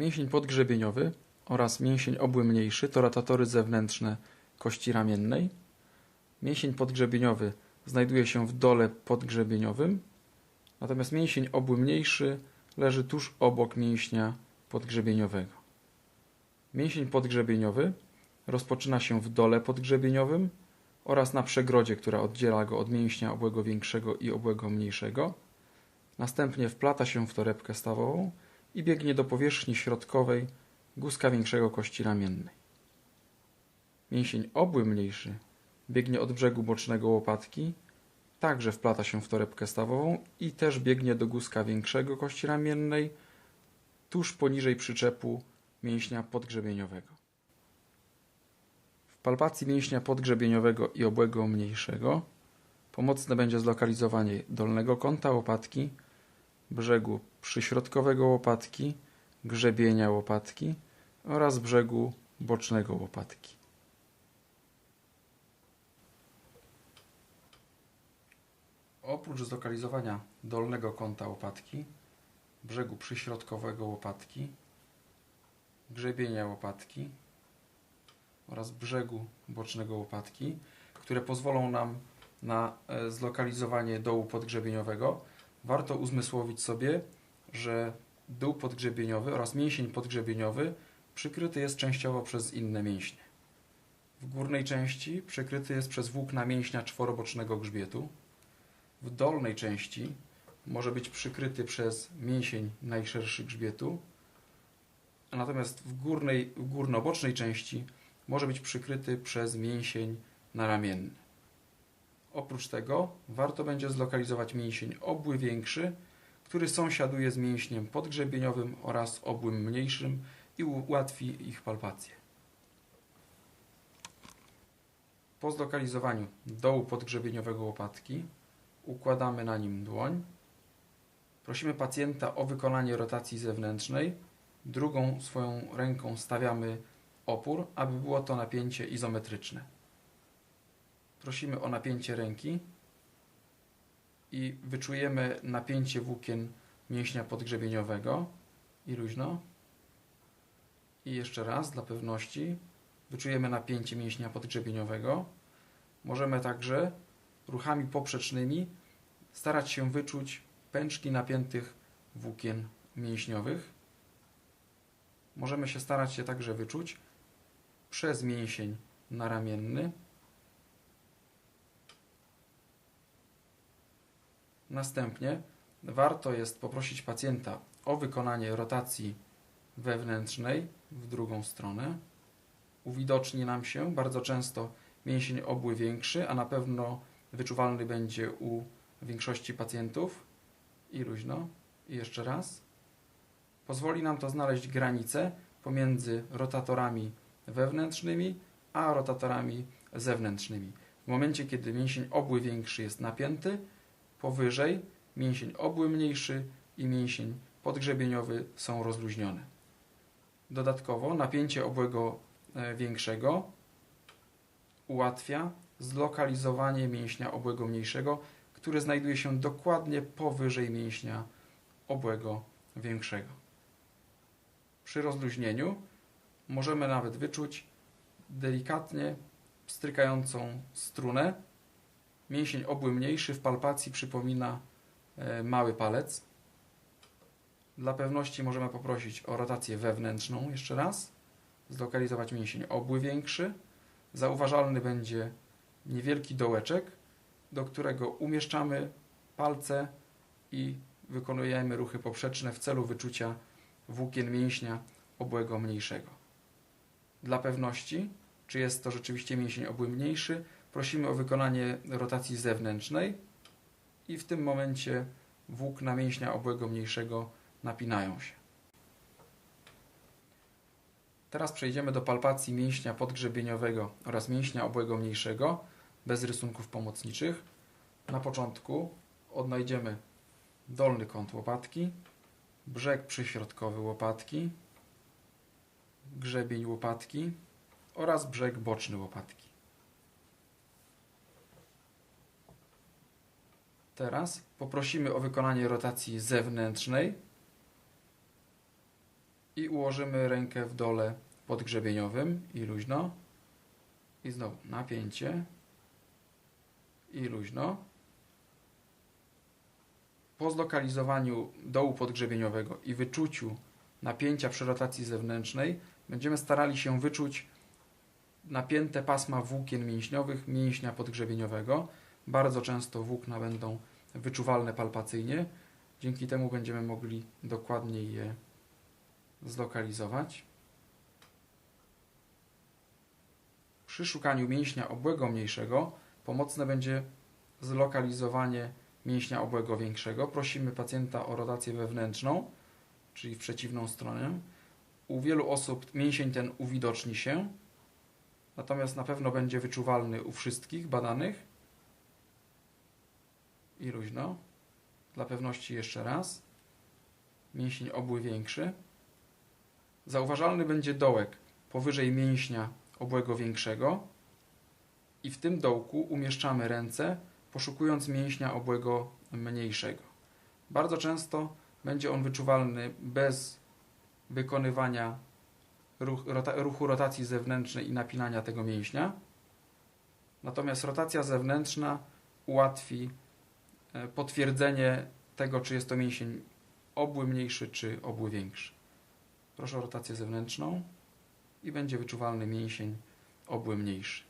Mięsień podgrzebieniowy oraz mięsień obły mniejszy to rotatory zewnętrzne kości ramiennej. Mięsień podgrzebieniowy znajduje się w dole podgrzebieniowym, natomiast mięsień obły mniejszy leży tuż obok mięśnia podgrzebieniowego. Mięsień podgrzebieniowy rozpoczyna się w dole podgrzebieniowym oraz na przegrodzie, która oddziela go od mięśnia obłego większego i obłego mniejszego. Następnie wplata się w torebkę stawową i biegnie do powierzchni środkowej guzka większego kości ramiennej. Mięsień obły mniejszy biegnie od brzegu bocznego łopatki, także wplata się w torebkę stawową i też biegnie do guzka większego kości ramiennej, tuż poniżej przyczepu mięśnia podgrzebieniowego. W palpacji mięśnia podgrzebieniowego i obłego mniejszego pomocne będzie zlokalizowanie dolnego kąta łopatki, brzegu przyśrodkowego łopatki, grzebienia łopatki oraz brzegu bocznego łopatki. Oprócz zlokalizowania dolnego kąta łopatki, brzegu przyśrodkowego łopatki, grzebienia łopatki oraz brzegu bocznego łopatki, które pozwolą nam na e, zlokalizowanie dołu podgrzebieniowego, warto uzmysłowić sobie, że dół podgrzebieniowy oraz mięsień podgrzebieniowy przykryty jest częściowo przez inne mięśnie. W górnej części przykryty jest przez włókna mięśnia czworobocznego grzbietu. W dolnej części może być przykryty przez mięsień najszerszy grzbietu, natomiast w, górnej, w górnobocznej części może być przykryty przez mięsień naramienny. Oprócz tego warto będzie zlokalizować mięsień obły większy, który sąsiaduje z mięśniem podgrzebieniowym oraz obłym mniejszym i ułatwi ich palpację. Po zlokalizowaniu dołu podgrzebieniowego łopatki układamy na nim dłoń. Prosimy pacjenta o wykonanie rotacji zewnętrznej. Drugą swoją ręką stawiamy opór, aby było to napięcie izometryczne. Prosimy o napięcie ręki i wyczujemy napięcie włókien mięśnia podgrzebieniowego i luźno. I jeszcze raz dla pewności wyczujemy napięcie mięśnia podgrzebieniowego. Możemy także ruchami poprzecznymi starać się wyczuć pęczki napiętych włókien mięśniowych. Możemy się starać się także wyczuć przez mięsień naramienny. Następnie warto jest poprosić pacjenta o wykonanie rotacji wewnętrznej w drugą stronę. Uwidoczni nam się bardzo często mięsień obły większy, a na pewno wyczuwalny będzie u większości pacjentów. I luźno. I jeszcze raz. Pozwoli nam to znaleźć granicę pomiędzy rotatorami wewnętrznymi a rotatorami zewnętrznymi. W momencie, kiedy mięsień obły większy jest napięty, powyżej mięsień obły mniejszy i mięsień podgrzebieniowy są rozluźnione. Dodatkowo napięcie obłego e, większego ułatwia zlokalizowanie mięśnia obłego mniejszego, który znajduje się dokładnie powyżej mięśnia obłego większego. Przy rozluźnieniu możemy nawet wyczuć delikatnie strykającą strunę. Mięsień obły mniejszy w palpacji przypomina e, mały palec. Dla pewności możemy poprosić o rotację wewnętrzną jeszcze raz. Zlokalizować mięsień obły większy. Zauważalny będzie niewielki dołeczek, do którego umieszczamy palce i wykonujemy ruchy poprzeczne w celu wyczucia włókien mięśnia obłego mniejszego. Dla pewności, czy jest to rzeczywiście mięsień obły mniejszy, prosimy o wykonanie rotacji zewnętrznej i w tym momencie włókna mięśnia obłego mniejszego napinają się. Teraz przejdziemy do palpacji mięśnia podgrzebieniowego oraz mięśnia obłego mniejszego bez rysunków pomocniczych. Na początku odnajdziemy dolny kąt łopatki, brzeg przyśrodkowy łopatki, grzebień łopatki oraz brzeg boczny łopatki. Teraz poprosimy o wykonanie rotacji zewnętrznej I ułożymy rękę w dole podgrzebieniowym i luźno. I znowu napięcie i luźno. Po zlokalizowaniu dołu podgrzebieniowego i wyczuciu napięcia przy rotacji zewnętrznej będziemy starali się wyczuć napięte pasma włókien mięśniowych mięśnia podgrzebieniowego. Bardzo często włókna będą wyczuwalne palpacyjnie. Dzięki temu będziemy mogli dokładniej je zlokalizować. Przy szukaniu mięśnia obłego mniejszego pomocne będzie zlokalizowanie mięśnia obłego większego. Prosimy pacjenta o rotację wewnętrzną, czyli w przeciwną stronę. U wielu osób mięsień ten uwidoczni się, natomiast na pewno będzie wyczuwalny u wszystkich badanych. I luźno. Dla pewności jeszcze raz. Mięsień obły większy. Zauważalny będzie dołek powyżej mięśnia obłego większego i w tym dołku umieszczamy ręce, poszukując mięśnia obłego mniejszego. Bardzo często będzie on wyczuwalny bez wykonywania ruch, rota, ruchu rotacji zewnętrznej i napinania tego mięśnia. Natomiast rotacja zewnętrzna ułatwi potwierdzenie tego, czy jest to mięsień obły mniejszy, czy obły większy. Proszę o rotację zewnętrzną i będzie wyczuwalny mięsień obły mniejszy.